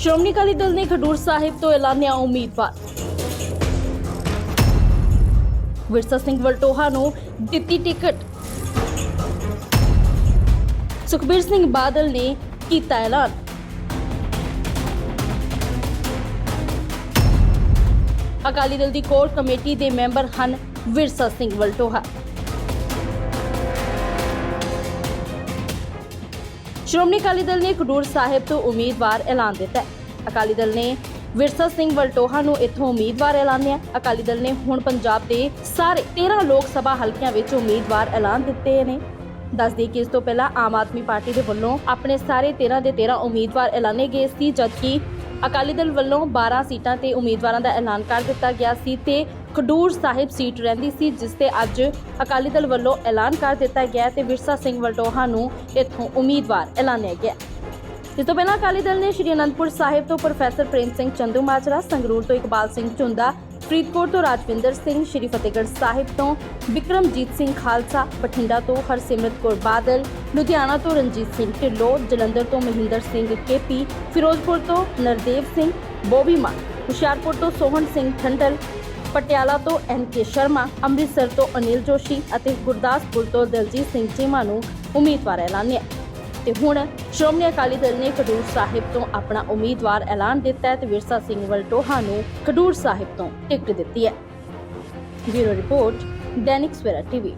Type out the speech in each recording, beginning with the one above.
ਸ਼੍ਰੋਮਣੀ ਅਕਾਲੀ ਦਲ ਨੇ ਖਡੂਰ ਸਾਹਿਬ ਤੋਂ ਐਲਾਨਿਆ ਉਮੀਦਵਾਰ। ਵਿਰਸਾ ਸਿੰਘ ਵਲਟੋਹਾ ਨੂੰ ਦਿੱਤੀ ਟਿਕਟ। ਸੁਖਬੀਰ ਸਿੰਘ ਬਾਦਲ ਨੇ ਕੀਤਾ ਐਲਾਨ। ਅਕਾਲੀ ਦਲ ਦੀ ਕੋਰ ਕਮੇਟੀ ਦੇ ਮੈਂਬਰ ਹਨ ਵਿਰਸਾ ਸਿੰਘ ਵਲਟੋਹਾ। ਸ਼੍ਰੋਮਣੀ ਅਕਾਲੀ ਦਲ ਨੇ ਖਡੂਰ ਸਾਹਿਬ ਤੋਂ ਉਮੀਦਵਾਰ ਐਲਾਨ ਦਿੱਤਾ ਹੈ। ਅਕਾਲੀ ਦਲ ਨੇ ਵਿਰਸਾ ਸਿੰਘ ਵਲਟੋਹਾ ਨੂੰ ਇੱਥੋਂ ਉਮੀਦਵਾਰ ਐਲਾਨਿਆ ਅਕਾਲੀ ਦਲ ਨੇ ਹੁਣ ਪੰਜਾਬ ਦੇ ਸਾਰੇ 13 ਲੋਕ ਸਭਾ ਹਲਕਿਆਂ ਵਿੱਚ ਉਮੀਦਵਾਰ ਐਲਾਨ ਦਿੱਤੇ ਨੇ। ਦੱਸ ਦਈਏ ਕਿ ਇਸ ਤੋਂ ਪਹਿਲਾਂ ਆਮ ਆਦਮੀ ਪਾਰਟੀ ਦੇ ਵੱਲੋਂ ਆਪਣੇ ਸਾਰੇ 13 ਦੇ 13 ਉਮੀਦਵਾਰ ਐਲਾਨੇ ਗਏ ਸੀ, ਜਦਕਿ ਅਕਾਲੀ ਦਲ ਵੱਲੋਂ 12 ਸੀਟਾਂ ਤੇ ਉਮੀਦਵਾਰਾਂ ਦਾ ਐਲਾਨ ਕਰ ਦਿੱਤਾ ਗਿਆ ਸੀ ਤੇ ਖਡੂਰ ਸਾਹਿਬ ਸੀਟ ਰਹਿੰਦੀ ਸੀ, ਜਿਸ ਤੇ ਅੱਜ ਅਕਾਲੀ ਦਲ ਵੱਲੋਂ ਐਲਾਨ ਕਰ ਦਿੱਤਾ ਗਿਆ ਤੇ ਵਿਰਸਾ ਸਿੰਘ ਵਲਟੋਹਾ ਨੂੰ ਇੱਥੋਂ ਉਮੀਦਵਾਰ ਐਲਾਨਿਆ ਗਿਆ। ਇਸ ਤੋਂ ਪਹਿਲਾਂ ਅਕਾਲੀ ਦਲ ਨੇ ਸ਼੍ਰੀ ਅਨੰਦਪੁਰ ਸਾਹਿਬ ਤੋਂ ਪ੍ਰੋਫੈਸਰ ਪ੍ਰੇਮ ਸਿੰਘ ਚੰਦੂ ਮਾਜਰਾ, ਸੰਗਰੂਰ ਤੋਂ ਇਕਬਾਲ ਸਿੰਘ ਝੁੰਦਾ ਫਰੀਦਕੋਟ ਤੋਂ ਰਾਜਵਿੰਦਰ ਸਿੰਘ, ਸ਼੍ਰੀ ਫਤਿਹਗੜ੍ਹ ਸਾਹਿਬ ਤੋਂ ਵਿਕਰਮਜੀਤ ਸਿੰਘ ਖਾਲਸਾ, ਬਠਿੰਡਾ ਤੋਂ ਹਰਸਿਮਰਤ ਕੌਰ ਬਾਦਲ ਲੁਧਿਆਣਾ ਤੋਂ ਰਣਜੀਤ ਸਿੰਘ ਢਿੱਲੋਂ, ਜਲੰਧਰ ਤੋਂ ਮਹਿੰਦਰ ਸਿੰਘ ਕੇਪੀ, ਫਿਰੋਜ਼ਪੁਰ ਤੋਂ ਨਰਦੇਵ ਸਿੰਘ ਬੋਬੀ ਮਾਨ, ਹੁਸ਼ਿਆਰਪੁਰ ਤੋਂ ਸੋਹਣ ਸਿੰਘ ਠੰਡਲ, ਪਟਿਆਲਾ ਤੋਂ ਐਨ ਕੇ ਸ਼ਰਮਾ, ਅੰਮ੍ਰਿਤਸਰ ਤੋਂ ਅਨਿਲ ਜੋਸ਼ੀ ਅਤੇ ਗੁਰਦਾਸਪੁਰ ਤੋਂ ਦਲਜੀਤ ਸਿੰਘ ਚੀਮਾ ਨੂੰ ਉਮੀਦਵਾਰ ਐਲਾਨਿਆ ਤੇ ਹੁਣ ਸ਼੍ਰੋਮਣੀ ਅਕਾਲੀ ਦਲ ਨੇ ਖਡੂਰ ਸਾਹਿਬ ਤੋਂ ਆਪਣਾ ਉਮੀਦਵਾਰ ਐਲਾਨ ਦਿੱਤਾ ਹੈ ਤੇ ਵਿਰਸਾ ਸਿੰਘ ਵਲਟੋਹਾ ਨੂੰ ਖਡੂਰ ਸਾਹਿਬ ਤੋਂ ਟਿਕਟ ਦਿੱਤੀ ਹੈ। Bureau report, Dainik Savera TV.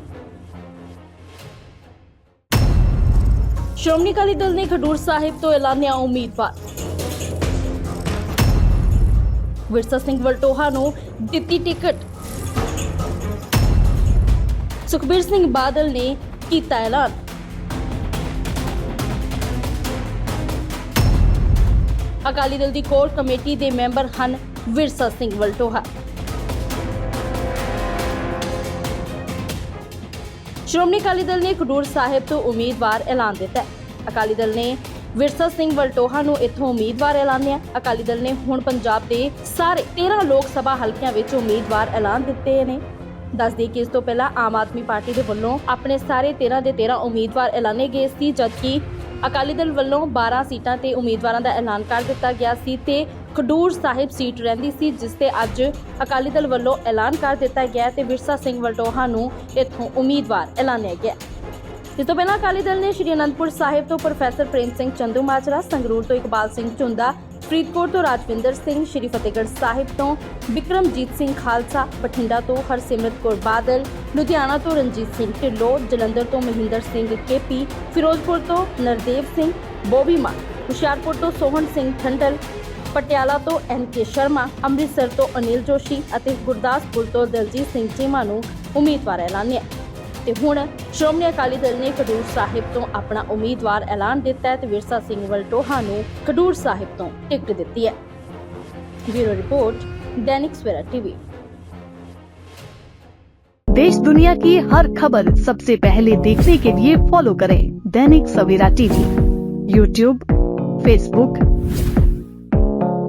Shiromani Akali Dal ਨੇ ਖਡੂਰ ਸਾਹਿਬ ਤੋਂ ਐਲਾਨਿਆ ਉਮੀਦਵਾਰ। ਵਿਰਸਾ ਸਿੰਘ ਵਲਟੋਹਾ ਨੂੰ ਦਿੱਤੀ ਟਿਕਟ। ਸੁਖਬੀਰ ਸਿੰਘ ਬਾਦਲ ਨੇ ਕੀਤਾ ਐਲਾਨ। ਅਕਾਲੀ ਦਲ ਦੀ ਕੋਰ ਕਮੇਟੀ ਦੇ ਮੈਂਬਰ ਹਨ ਸ਼੍ਰੋਮਣੀ ਅਕਾਲੀ ਦਲ ਨੇ ਖਡੂਰ ਸਾਹਿਬ ਤੋਂ ਉਮੀਦਵਾਰ ਐਲਾਨ ਦਿੱਤਾ ਅਕਾਲੀ ਦਲ ਨੇ ਵਿਰਸਾ ਸਿੰਘ ਵਲਟੋਹਾ ਨੂੰ ਇੱਥੋਂ ਉਮੀਦਵਾਰ ਐਲਾਨਿਆ ਅਕਾਲੀ ਦਲ ਨੇ ਹੁਣ ਪੰਜਾਬ ਦੇ ਸਾਰੇ 13 ਲੋਕ ਸਭਾ ਹਲਕਿਆਂ ਵਿੱਚ ਉਮੀਦਵਾਰ ਐਲਾਨ ਦਿੱਤੇ ਨੇ। ਦੱਸ ਦਈਏ ਕਿ ਇਸ ਤੋਂ ਪਹਿਲਾਂ ਆਮ ਆਦਮੀ ਪਾਰਟੀ ਦੇ ਵੱਲੋਂ ਆਪਣੇ ਸਾਰੇ 13 ਦੇ 13 ਉਮੀਦਵਾਰ ਐਲਾਨੇ ਗਏ ਸੀ, ਜਦਕਿ ਅਕਾਲੀ ਦਲ ਵੱਲੋਂ 12 ਸੀਟਾਂ ਤੇ ਉਮੀਦਵਾਰਾਂ ਦਾ ਐਲਾਨ ਕਰ ਦਿੱਤਾ ਗਿਆ ਸੀ ਤੇ ਖਡੂਰ ਸਾਹਿਬ ਸੀਟ ਰਹਿੰਦੀ ਸੀ, ਜਿਸ ਤੇ ਅੱਜ ਅਕਾਲੀ ਦਲ ਵੱਲੋਂ ਐਲਾਨ ਕਰ ਦਿੱਤਾ ਗਿਆ ਤੇ ਵਿਰਸਾ ਸਿੰਘ ਵਲਟੋਹਾ ਨੂੰ ਇੱਥੋਂ ਉਮੀਦਵਾਰ ਐਲਾਨਿਆ ਗਿਆ। ਇਸ ਤੋਂ ਪਹਿਲਾਂ ਅਕਾਲੀ ਦਲ ਨੇ ਸ਼੍ਰੀ ਅਨੰਦਪੁਰ ਸਾਹਿਬ ਤੋਂ ਪ੍ਰੋਫੈਸਰ ਪ੍ਰੇਮ ਸਿੰਘ ਚੰਦੂ ਮਾਜਰਾ, ਸੰਗਰੂਰ ਤੋਂ ਇਕਬਾਲ ਸਿੰਘ ਝੁੰਦਾ ਫਰੀਦਕੋਟ ਤੋਂ ਰਾਜਵਿੰਦਰ ਸਿੰਘ, ਸ਼੍ਰੀ ਫਤਿਹਗੜ੍ਹ ਸਾਹਿਬ ਤੋਂ ਵਿਕਰਮਜੀਤ ਸਿੰਘ ਖਾਲਸਾ, ਬਠਿੰਡਾ ਤੋਂ ਹਰਸਿਮਰਤ ਕੌਰ ਬਾਦਲ, ਲੁਧਿਆਣਾ ਤੋਂ ਰਣਜੀਤ ਸਿੰਘ ਢਿੱਲੋਂ, ਜਲੰਧਰ ਤੋਂ ਮਹਿੰਦਰ ਸਿੰਘ ਕੇਪੀ, ਫਿਰੋਜ਼ਪੁਰ ਤੋਂ ਨਰਦੇਵ ਸਿੰਘ ਬੋਬੀ ਮਾਨ, ਹੁਸ਼ਿਆਰਪੁਰ ਤੋਂ ਸੋਹਣ ਸਿੰਘ ਠੰਡਲ ਪਟਿਆਲਾ ਤੋਂ ਐਨ ਕੇ ਸ਼ਰਮਾ ਅੰਮ੍ਰਿਤਸਰ ਤੋਂ ਅਨਿਲ ਜੋਸ਼ੀ ਅਤੇ ਗੁਰਦਾਸਪੁਰ ਤੋਂ ਦਲਜੀਤ ਸਿੰਘ ਚੀਮਾ ਨੂੰ ਉਮੀਦਵਾਰ ਐਲਾਨਿਆ ਤੇ ਹੁਣ ਸ਼੍ਰੋਮਣੀ ਅਕਾਲੀ ਦਲ ਨੇ ਖਡੂਰ ਸਾਹਿਬ ਤੋਂ ਆਪਣਾ ਉਮੀਦਵਾਰ ਐਲਾਨ ਦਿੱਤਾ ਹੈ ਤੇ ਵਿਰਸਾ ਸਿੰਘ ਵਲਟੋਹਾ ਨੂੰ ਖਡੂਰ ਸਾਹਿਬ ਤੋਂ ਟਿਕਟ ਦਿੱਤੀ ਹੈ bureau report Dainik Savera TV देश दुनिया की हर खबर सबसे पहले देखने के लिए फॉलो करें Dainik Savera TV YouTube Facebook